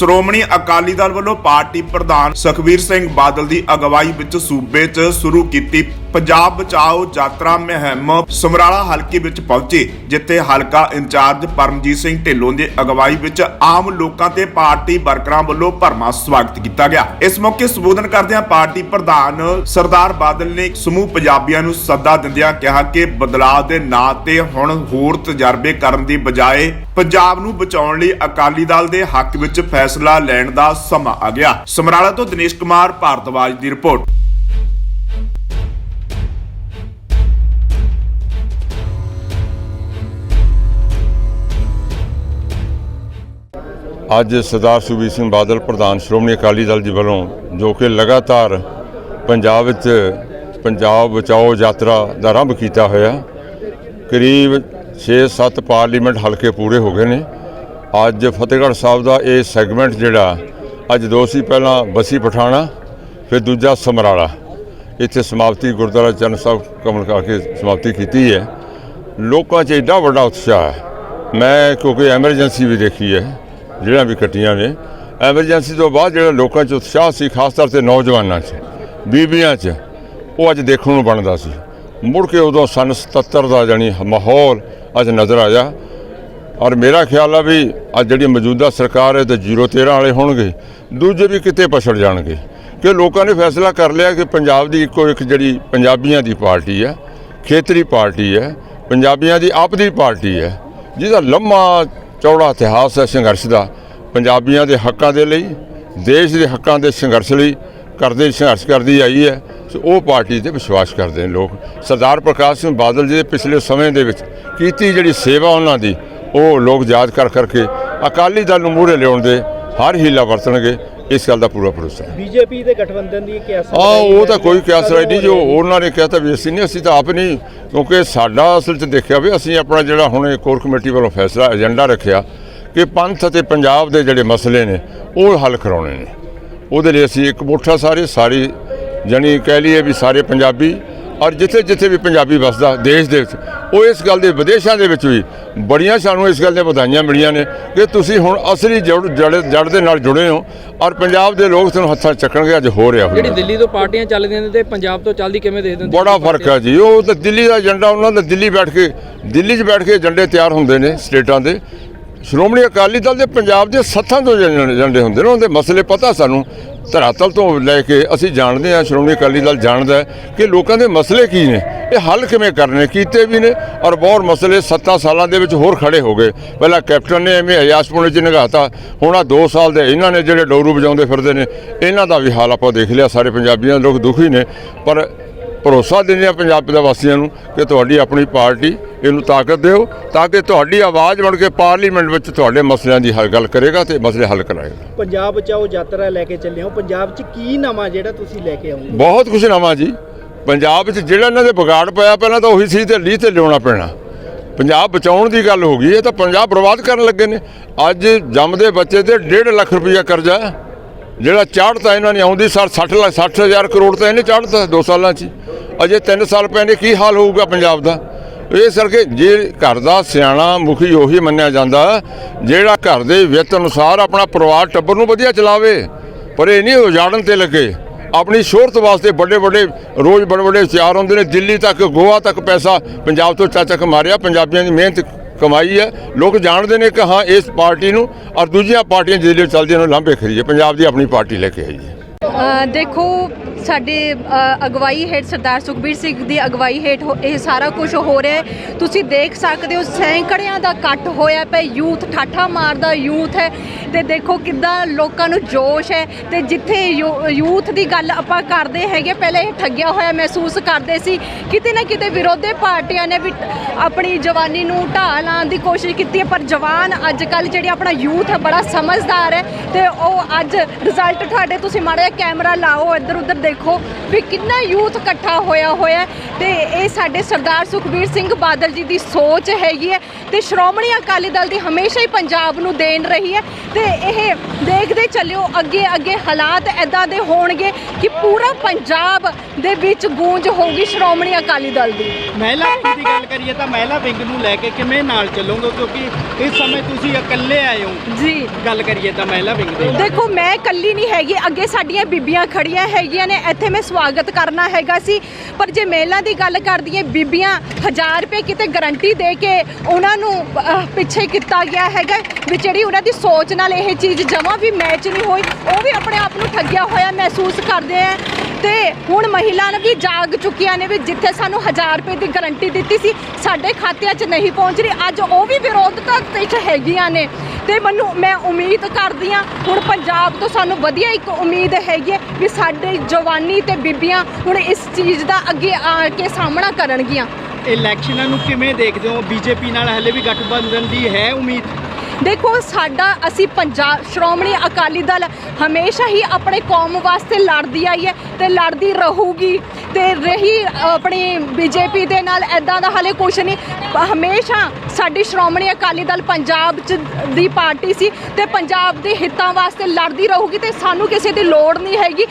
ਸ਼੍ਰੋਮਣੀ ਅਕਾਲੀ ਦਲ ਵੱਲੋਂ ਪਾਰਟੀ ਪ੍ਰਧਾਨ ਸੁਖਬੀਰ ਸਿੰਘ ਬਾਦਲ ਦੀ ਅਗਵਾਈ ਵਿੱਚ ਸੂਬੇ 'ਚ ਸ਼ੁਰੂ ਕੀਤੀ ਪੰਜਾਬ ਬਚਾਓ ਯਾਤਰਾ ਮੁਹਿੰਮ ਸਮਰਾਲਾ ਹਲਕੇ ਵਿੱਚ ਪਹੁੰਚੇ, ਜਿੱਥੇ ਹਲਕਾ ਇੰਚਾਰਜ ਪਰਮਜੀਤ ਸਿੰਘ ਢਿੱਲੋਂ ਦੀ ਅਗਵਾਈ ਵਿੱਚ ਆਮ ਲੋਕਾਂ ਤੇ ਪਾਰਟੀ ਵਰਕਰਾਂ ਵੱਲੋਂ ਭਰਮਾ ਸਵਾਗਤ ਕੀਤਾ ਗਿਆ। ਇਸ ਮੌਕੇ ਸੰਬੋਧਨ ਕਰਦਿਆਂ ਪਾਰਟੀ ਪ੍ਰਧਾਨ ਸਰਦਾਰ ਬਾਦਲ ਨੇ ਸਮੂਹ ਪੰਜਾਬੀਆਂ ਨੂੰ ਸੱਦਾ ਦਿੰਦਿਆਂ ਕਿਹਾ ਕਿ ਬਦਲਾਅ ਦੇ ਨਾਂ ਤੇ ਹੁਣ ਹੋਰ ਤਜਰਬੇ ਕਰਨ ਦੀ ਬਜਾਏ ਪੰਜਾਬ ਨੂੰ ਬਚਾਉਣ ਲਈ ਅਕਾਲੀ ਦਲ ਦੇ ਹੱਕ ਵਿੱਚ ਫੈਸਲਾ ਲੈਣ ਦਾ ਸਮਾਂ ਆ ਗਿਆ। ਸਮਰਾਲਾ ਤੋਂ ਦਿਨੇਸ਼ ਕੁਮਾਰ ਭਾਰਤਵਾਜ ਦੀ ਰਿਪੋਰਟ। ਅੱਜ ਸਰਦਾਰ ਸੁਖਬੀਰ ਸਿੰਘ ਬਾਦਲ, ਪ੍ਰਧਾਨ ਸ਼੍ਰੋਮਣੀ ਅਕਾਲੀ ਦਲ ਜੀ ਵੱਲੋਂ, ਜੋ ਕਿ ਲਗਾਤਾਰ ਪੰਜਾਬ ਵਿੱਚ, ਪੰਜਾਬ ਬਚਾਓ ਯਾਤਰਾ ਦਾ ਆਰੰਭ ਕੀਤਾ ਹੋਇਆ, ਕਰੀਬ 6-7 ਪਾਰਲੀਮੈਂਟ ਹਲਕੇ ਪੂਰੇ ਹੋ ਗਏ ਨੇ। ਅੱਜ ਫਤਿਹਗੜ੍ਹ ਸਾਹਿਬ ਦਾ ਇਹ ਸੈਗਮੈਂਟ ਜਿਹੜਾ, ਅੱਜ ਦੋ ਸੀ ਪਹਿਲਾਂ ਬਸੀ ਪਠਾਣਾ, ਫਿਰ ਦੂਜਾ ਸਮਰਾਲਾ। ਇੱਥੇ ਸਮਾਪਤੀ ਗੁਰਦੁਆਰਾ ਚਰਨ ਸਾਹਿਬ ਕਮਲ ਕਰਕੇ ਸਮਾਪਤੀ ਕੀਤੀ ਹੈ। ਲੋਕਾਂ 'ਚ ਏਡਾ ਵੱਡਾ ਉਤਸ਼ਾਹ ਹੈ। ਮੈਂ ਕਿਉਂਕਿ ਐਮਰਜੈਂਸੀ ਵੀ ਦੇਖੀ ਹੈ। ਜਿਹੜੀਆਂ ਵੀ ਕੱਟੀਆਂ ਨੇ ਐਮਰਜੈਂਸੀ ਤੋਂ ਬਾਅਦ ਜਿਹੜਾ ਲੋਕਾਂ 'ਚ ਉਤਸ਼ਾਹ ਸੀ, ਖਾਸ ਤੌਰ ਤੇ ਨੌਜਵਾਨਾਂ 'ਚ, ਬੀਬੀਆਂ 'ਚ, ਉਹ ਅੱਜ ਦੇਖਣ ਨੂੰ ਬਣਦਾ ਸੀ। ਮੁੜ ਕੇ ਉਦੋਂ ਸਨ 77 ਦਾ ਜਾਣੀ ਮਾਹੌਲ ਅੱਜ ਨਜ਼ਰ ਆਇਆ। ਔਰ ਮੇਰਾ ਖਿਆਲ ਆ ਵੀ ਅੱਜ ਜਿਹੜੀ ਮੌਜੂਦਾ ਸਰਕਾਰ ਹੈ, ਤੇ 013 ਵਾਲੇ ਹੋਣਗੇ, ਦੂਜੇ ਵੀ ਕਿਤੇ ਪਛੜ ਜਾਣਗੇ। ਕਿ ਲੋਕਾਂ ਨੇ ਫੈਸਲਾ ਕਰ ਲਿਆ ਕਿ ਪੰਜਾਬ ਦੀ ਇੱਕੋ ਇੱਕ ਜਿਹੜੀ ਪੰਜਾਬੀਆਂ ਦੀ ਪਾਰਟੀ ਹੈ, ਖੇਤਰੀ ਪਾਰਟੀ ਹੈ, ਪੰਜਾਬੀਆਂ ਦੀ ਆਪਦੀ ਪਾਰਟੀ ਹੈ, ਜਿਹਦਾ ਲੰਮਾ ਚੌੜਾ ਇਤਿਹਾਸ ਹੈ ਸੰਘਰਸ਼ ਦਾ। ਪੰਜਾਬੀਆਂ ਦੇ ਹੱਕਾਂ ਦੇ ਲਈ, ਦੇਸ਼ ਦੇ ਹੱਕਾਂ ਦੇ ਸੰਘਰਸ਼ ਲਈ ਕਰਦੇ, ਸੰਘਰਸ਼ ਕਰਦੀ ਆਈ ਹੈ। ਸੋ ਉਹ ਪਾਰਟੀ ਤੇ ਵਿਸ਼ਵਾਸ ਕਰਦੇ ਨੇ ਲੋਕ। ਸਰਦਾਰ ਪ੍ਰਕਾਸ਼ ਸਿੰਘ ਬਾਦਲ ਜੀ ਦੇ ਪਿਛਲੇ ਸਮੇਂ ਦੇ ਵਿੱਚ ਕੀਤੀ ਜਿਹੜੀ ਸੇਵਾ ਉਹਨਾਂ ਦੀ, ਉਹ ਲੋਕ ਯਾਦ ਕਰ ਕਰਕੇ ਅਕਾਲੀ ਦਲ ਨੂੰ ਮੂਹਰੇ ਲਿਆਉਣ ਦੇ ਹਰ ਹੀਲਾ ਵਰਤਣਗੇ। ਇਸ ਗੱਲ ਦਾ ਪੂਰਾ ਭਰੋਸਾ ਹੈ। ਬੀਜੇਪੀ ਦੇ ਗਠਬੰਧਨ ਦੀ ਕਿਆਸ ਆ ਉਹ ਤਾਂ ਕੋਈ ਕਿਆਸ ਰਾਈ ਨਹੀਂ ਜੋ ਉਹਨਾਂ ਨੇ ਕਹਤਾ ਵੀ ਅਸੀਂ ਨਹੀਂ ਅਸੀਂ ਤਾਂ ਆਪ ਨਹੀਂ ਕਿਉਂਕਿ ਸਾਡਾ ਅਸਲ 'ਚ ਦੇਖਿਆ ਵੀ ਅਸੀਂ ਆਪਣਾ ਜਿਹੜਾ ਹੁਣ ਕੋਰ ਕਮੇਟੀ ਵੱਲੋਂ ਫੈਸਲਾ ਏਜੰਡਾ ਰੱਖਿਆ ਕਿ ਪੰਥ ਅਤੇ ਪੰਜਾਬ ਦੇ ਜਿਹੜੇ ਮਸਲੇ ਨੇ ਉਹ ਹੱਲ ਕਰਾਉਣੇ ਨੇ। ਉਹਦੇ ਲਈ ਅਸੀਂ ਇੱਕ ਮੁੱਠਾ ਸਾਰੇ ਸਾਰੀ ਜਾਣੀ ਕਹਿ ਲਈਏ ਵੀ ਸਾਰੇ ਪੰਜਾਬੀ ਔਰ ਜਿੱਥੇ ਜਿੱਥੇ ਵੀ ਪੰਜਾਬੀ ਵਸਦਾ ਦੇਸ਼ ਦੇ ਵਿੱਚ ਉਹ ਇਸ ਗੱਲ ਦੇ ਵਿਦੇਸ਼ਾਂ ਦੇ ਵਿੱਚ ਵੀ ਬੜੀਆਂ ਸਾਨੂੰ ਇਸ ਗੱਲ ਦੀਆਂ ਵਧਾਈਆਂ ਮਿਲੀਆਂ ਨੇ ਕਿ ਤੁਸੀਂ ਹੁਣ ਅਸਲੀ ਜੜ ਜੜ ਦੇ ਨਾਲ ਜੁੜੇ ਹੋ ਔਰ ਪੰਜਾਬ ਦੇ ਲੋਕ ਤੁਹਾਨੂੰ ਹੱਥਾਂ ਚੱਕਣਗੇ ਅੱਜ ਹੋ ਰਿਹਾ ਜਿਹੜੀ ਦਿੱਲੀ ਤੋਂ ਪਾਰਟੀਆਂ ਚੱਲਦੀਆਂ ਨੇ ਤੇ ਪੰਜਾਬ ਤੋਂ ਚੱਲਦੀ ਕਿਵੇਂ ਦੇਖਦੇ ਹੋ ਬੜਾ ਫ਼ਰਕ ਹੈ ਜੀ ਉਹ ਤਾਂ ਦਿੱਲੀ ਦਾ ਏਜੰਡਾ ਉਹਨਾਂ ਦਾ ਦਿੱਲੀ ਬੈਠ ਕੇ ਦਿੱਲੀ 'ਚ ਬੈਠ ਕੇ ਏਜੰਡੇ ਤਿਆਰ ਹੁੰਦੇ ਨੇ ਸਟੇਟਾਂ ਦੇ। ਸ਼੍ਰੋਮਣੀ ਅਕਾਲੀ ਦਲ ਦੇ ਪੰਜਾਬ ਦੇ ਸੱਥਾਂ ਤੋਂ ਜਾਂਦੇ ਹੁੰਦੇ ਨੇ, ਉਹਦੇ ਮਸਲੇ ਪਤਾ ਸਾਨੂੰ। ਧਰਾਤਲ ਤੋਂ ਲੈ ਕੇ ਅਸੀਂ ਜਾਣਦੇ ਹਾਂ, ਸ਼੍ਰੋਮਣੀ ਅਕਾਲੀ ਦਲ ਜਾਣਦਾ ਕਿ ਲੋਕਾਂ ਦੇ ਮਸਲੇ ਕੀ ਨੇ, ਇਹ ਹੱਲ ਕਿਵੇਂ ਕਰਨੇ, ਕੀਤੇ ਵੀ ਨੇ ਔਰ ਬਹੁਤ ਮਸਲੇ 7 ਸਾਲਾਂ ਦੇ ਵਿੱਚ ਹੋਰ ਖੜੇ ਹੋ ਗਏ। ਪਹਿਲਾਂ ਕੈਪਟਨ ਨੇ ਐਵੇਂ ਅਯਾਸਪੁਣੇ 'ਚ ਨਿਗਾਹਤਾ ਹੁਣ ਆ 2 ਸਾਲ ਦੇ ਇਹਨਾਂ ਨੇ ਜਿਹੜੇ ਡੋਰੂ ਵਜਾਉਂਦੇ ਫਿਰਦੇ ਨੇ, ਇਹਨਾਂ ਦਾ ਵੀ ਹਾਲ ਆਪਾਂ ਦੇਖ ਲਿਆ, ਸਾਰੇ ਪੰਜਾਬੀਆਂ ਲੋਕ ਦੁਖੀ ਨੇ। ਪਰ ਭਰੋਸਾ ਦਿੰਦੇ ਆ ਪੰਜਾਬ ਦੇ ਵਾਸੀਆਂ ਨੂੰ ਕਿ ਤੁਹਾਡੀ ਆਪਣੀ ਪਾਰਟੀ ਇਹਨੂੰ ਤਾਕਤ ਦਿਓ ਤਾਂ ਕਿ ਤੁਹਾਡੀ ਆਵਾਜ਼ ਬਣ ਕੇ ਪਾਰਲੀਮੈਂਟ ਵਿੱਚ ਤੁਹਾਡੇ ਮਸਲਿਆਂ ਦੀ ਹੱਲ ਗੱਲ ਕਰੇਗਾ ਤੇ ਮਸਲੇ ਹੱਲ ਕਰਾਏਗਾ। ਪੰਜਾਬ ਬਚਾਓ ਯਾਤਰਾ ਲੈ ਕੇ ਚੱਲੇ ਹੋ ਪੰਜਾਬ 'ਚ ਕੀ ਨਵਾਂ ਜਿਹੜਾ ਤੁਸੀਂ ਲੈ ਕੇ ਆਉਂਗੇ? ਬਹੁਤ ਕੁਝ ਨਵਾਂ ਜੀ। ਪੰਜਾਬ ਵਿੱਚ ਜਿਹੜਾ ਇਹਨਾਂ ਦੇ ਵਿਗਾੜ ਪਿਆ ਪਹਿਲਾਂ ਤਾਂ ਉਹੀ ਸੀ ਤੇ ਲੀਹ ਤੇ ਲਿਆਉਣਾ ਪੈਣਾ। ਪੰਜਾਬ ਬਚਾਉਣ ਦੀ ਗੱਲ ਹੋ ਗਈ ਇਹ ਤਾਂ ਪੰਜਾਬ ਬਰਬਾਦ ਕਰਨ ਲੱਗੇ ਨੇ। ਅੱਜ ਜੰਮਦੇ ਬੱਚੇ ਤੇ 1.5 ਲੱਖ ਰੁਪਈਆ ਕਰਜ਼ਾ। ਜਿਹੜਾ ਚਾੜਤਾ ਇਹਨਾਂ ਨੇ ਆਉਂਦੀ ਸਾਲ 60 ਲੱਖ 60 ਹਜ਼ਾਰ ਕਰੋੜ ਤਾਂ ਇਹਨੇ ਚਾੜਤਾ 2 ਸਾਲਾਂ 'ਚ ਅਜੇ 3 ਸਾਲ ਪੈਣੇ, ਕੀ ਹਾਲ ਹੋਊਗਾ ਪੰਜਾਬ ਦਾ? ਇਸ ਕਰਕੇ ਜੇ ਘਰ ਦਾ ਸਿਆਣਾ ਮੁਖੀ ਉਹੀ ਮੰਨਿਆ ਜਾਂਦਾ, ਜਿਹੜਾ ਘਰ ਦੇ ਵਿੱਤ ਅਨੁਸਾਰ ਆਪਣਾ ਪਰਿਵਾਰ ਟੱਬਰ ਨੂੰ ਵਧੀਆ ਚਲਾਵੇ, ਪਰ ਇਹ ਨਹੀਂ ਉਜਾੜਨ ਤੇ ਲੱਗੇ। ਆਪਣੀ ਸ਼ੋਹਰਤ ਵਾਸਤੇ ਵੱਡੇ ਵੱਡੇ ਰੋਜ਼ ਬੜੇ ਵੱਡੇ ਇਸ਼ਤਿਹਾਰ ਹੁੰਦੇ ਨੇ, ਦਿੱਲੀ ਤੱਕ, ਗੋਆ ਤੱਕ ਪੈਸਾ ਪੰਜਾਬ ਤੋਂ ਚਾਚਾ ਮਾਰਿਆ, ਪੰਜਾਬੀਆਂ ਦੀ ਮਿਹਨਤ ਕਮਾਈ ਹੈ। ਲੋਕ ਜਾਣਦੇ ਨੇ ਕਿ ਹਾਂ, ਇਸ ਪਾਰਟੀ ਨੂੰ ਔਰ ਦੂਜੀਆਂ ਪਾਰਟੀਆਂ ਜਿਹੜੇ ਚੱਲਦੀਆਂ ਨੇ ਲਾਂਭੇ ਖਰੀਏ ਪੰਜਾਬ ਦੀ ਆਪਣੀ ਪਾਰਟੀ ਲੈ ਕੇ ਆਈ ਹੈ ਦੇਖੋ ਸਾਡੇ ਅਗਵਾਈ ਹੇਠ ਸਰਦਾਰ ਸੁਖਬੀਰ ਸਿੰਘ ਦੀ ਅਗਵਾਈ ਹੇਠ ਹੋ- ਇਹ ਸਾਰਾ ਕੁਝ ਹੋ ਰਿਹਾ ਹੈ। ਤੁਸੀਂ ਦੇਖ ਸਕਦੇ ਹੋ, ਸੈਂਕੜਿਆਂ ਦਾ ਇਕੱਠ ਹੋਇਆ ਪਿਆ, ਯੂਥ ਠਾਠਾ ਮਾਰਦਾ, ਯੂਥ ਹੈ। ਤੇ ਦੇਖੋ ਕਿੱਦਾਂ ਲੋਕਾਂ ਨੂੰ ਜੋਸ਼ ਹੈ। ਤੇ ਜਿੱਥੇ ਯੂ- ਯੂਥ ਦੀ ਗੱਲ ਆਪਾਂ ਕਰਦੇ ਹੈਗੇ, ਪਹਿਲੇ ਇਹ ਠੱਗਿਆ ਹੋਇਆ ਮਹਿਸੂਸ ਕਰਦੇ ਸੀ। ਕਿਤੇ ਨਾ ਕਿਤੇ ਵਿਰੋਧੀ ਪਾਰਟੀਆਂ ਨੇ ਵੀ ਆਪਣੀ ਜਵਾਨੀ ਨੂੰ ਢਾਹ ਲਾਉਣ ਦੀ ਕੋਸ਼ਿਸ਼ ਕੀਤੀ ਹੈ। ਪਰ ਜਵਾਨ ਅੱਜ ਕੱਲ ਜਿਹੜੀ ਆਪਣਾ ਯੂਥ ਹੈ, ਬੜਾ ਸਮਝਦਾਰ ਹੈ। ਤੇ ਉਹ ਅੱਜ ਰਿਜ਼ਲਟ ਤੁਹਾਡੇ, ਤੁਸੀਂ ਮਾੜਾ ਜਿਹਾ ਕੈਮਰਾ ਲਾਓ ਇੱਧਰ ਉੱਧਰ ਦੇਖੋ ਵੀ ਕਿੰਨਾ ਯੂਥ ਇਕੱਠਾ ਹੋਇਆ ਹੋਇਆ ਤੇ ਇਹ ਸਾਡੇ ਸਰਦਾਰ ਸੁਖਬੀਰ ਸਿੰਘ ਬਾਦਲ ਜੀ ਦੀ ਸੋਚ ਹੈਗੀ ਹੈ ਤੇ ਸ਼੍ਰੋਮਣੀ ਅਕਾਲੀ ਦਲ ਦੀ ਹਮੇਸ਼ਾ ਹੀ ਪੰਜਾਬ ਨੂੰ ਦੇਣ ਰਹੀ ਹੈ ਤੇ ਇਹ ਦੇਖਦੇ ਚੱਲਿਓ ਅੱਗੇ ਅੱਗੇ ਹਾਲਾਤ ਐਦਾਂ ਦੇ ਹੋਣਗੇ ਕਿ ਪੂਰਾ ਪੰਜਾਬ ਦੇ ਵਿੱਚ ਗੂੰਜ ਹੋਊਗੀ ਸ਼੍ਰੋਮਣੀ ਅਕਾਲੀ ਦਲ ਦੀ। ਮਹਿਲਾ ਵਿੰਗ ਦੀ ਗੱਲ ਕਰੀਏ ਤਾਂ ਮਹਿਲਾ ਵਿੰਗ ਨੂੰ ਲੈ ਕੇ ਕਿਵੇਂ ਨਾਲ ਚੱਲੋਗੇ ਕਿਉਂਕਿ ਇਸ ਸਮੇਂ ਤੁਸੀਂ ਇਕੱਲੇ ਆਏ ਹੋ। ਜੀ। ਗੱਲ ਕਰੀਏ ਤਾਂ ਮਹਿਲਾ ਵਿੰਗ ਦੇ ਦੇਖੋ ਮੈਂ ਇਕੱਲੀ ਨਹੀਂ ਹੈਗੀ ਅੱਗੇ ਸਾਡੀਆਂ ਬੀਬੀਆਂ ਖੜੀਆਂ ਹੈਗੀਆਂ ਨੇ ਇੱਥੇ ਮੈਂ ਸਵਾਗਤ ਕਰਨਾ ਹੈਗਾ ਸੀ। ਪਰ ਜੇ ਮੇਲਾਂ ਦੀ ਗੱਲ ਕਰਦੀ ਹੈ ਬੀਬੀਆਂ 1000 ਰੁਪਏ ਕਿਤੇ ਗਰੰਟੀ ਦੇ ਕੇ ਉਹਨਾਂ ਨੂੰ ਪਿੱਛੇ ਕੀਤਾ ਗਿਆ ਹੈਗਾ ਵੀ ਜਿਹੜੀ ਉਹਨਾਂ ਦੀ ਸੋਚ ਨਾਲ ਇਹ ਚੀਜ਼ ਜਮਾਂ ਵੀ ਮੈਚ ਨਹੀਂ ਹੋਈ, ਉਹ ਵੀ ਆਪਣੇ ਆਪ ਨੂੰ ਠੱਗਿਆ ਹੋਇਆ ਮਹਿਸੂਸ ਕਰਦੇ ਆ। ਤੇ ਹੁਣ ਮਹਿਲਾ ਵੀ ਜਾਗ ਚੁੱਕੀਆਂ ਨੇ ਵੀ ਜਿੱਥੇ ਸਾਨੂੰ 1000 ਰੁਪਏ ਦੀ ਗਰੰਟੀ ਦਿੱਤੀ ਸੀ, ਸਾਡੇ ਖਾਤਿਆਂ 'ਚ ਨਹੀਂ ਪਹੁੰਚ ਰਹੀ। ਅੱਜ ਉਹ ਵੀ ਵਿਰੋਧਤਾ ਵਿੱਚ ਹੈਗੀਆਂ ਨੇ। ਤੇ ਮੈਨੂੰ, ਮੈਂ ਉਮੀਦ ਕਰਦੀ ਹਾਂ, ਹੁਣ ਪੰਜਾਬ ਤੋਂ ਸਾਨੂੰ ਵਧੀਆ ਇੱਕ ਉਮੀਦ ਹੈਗੀ ਹੈ ਵੀ ਸਾਡੇ ਜਵਾਨੀ ਤੇ ਬੀਬੀਆਂ ਹੁਣ ਇਸ ਚੀਜ਼ ਦਾ ਅੱਗੇ ਆ ਕੇ ਸਾਹਮਣਾ ਕਰਨਗੀਆਂ। ਇਲੈਕਸ਼ਨਾਂ ਨੂੰ ਕਿਵੇਂ ਦੇਖਦੇ ਹੋ? ਬੀਜੇਪੀ ਨਾਲ ਹਲੇ ਵੀ ਗਠਬੰਧਨ ਦੀ ਹੈ ਉਮੀਦ? ਦੇਖੋ, ਸਾਡਾ ਅਸੀਂ ਪੰਜਾਬ, ਸ਼੍ਰੋਮਣੀ ਅਕਾਲੀ ਦਲ ਹਮੇਸ਼ਾ ਹੀ ਆਪਣੇ ਕੌਮ ਵਾਸਤੇ ਲੜਦੀ ਆਈ ਹੈ ਤੇ ਲੜਦੀ ਰਹੂਗੀ ਤੇ ਰਹੀ ਆਪਣੀ ਬੀਜੇਪੀ ਦੇ ਨਾਲ ਐਦਾਂ ਦਾ ਹਲੇ ਕੁਝ ਨਹੀਂ। ਹਮੇਸ਼ਾ ਸਾਡੀ ਸ਼੍ਰੋਮਣੀ ਅਕਾਲੀ ਦਲ ਪੰਜਾਬ 'ਚ ਦੀ ਪਾਰਟੀ ਸੀ ਤੇ ਪੰਜਾਬ ਦੇ ਹਿੱਤਾਂ ਵਾਸਤੇ ਲੜਦੀ ਰਹੂਗੀ ਤੇ ਸਾਨੂੰ ਕਿਸੇ ਦੀ ਲੋੜ ਨਹੀਂ ਹੈਗੀ।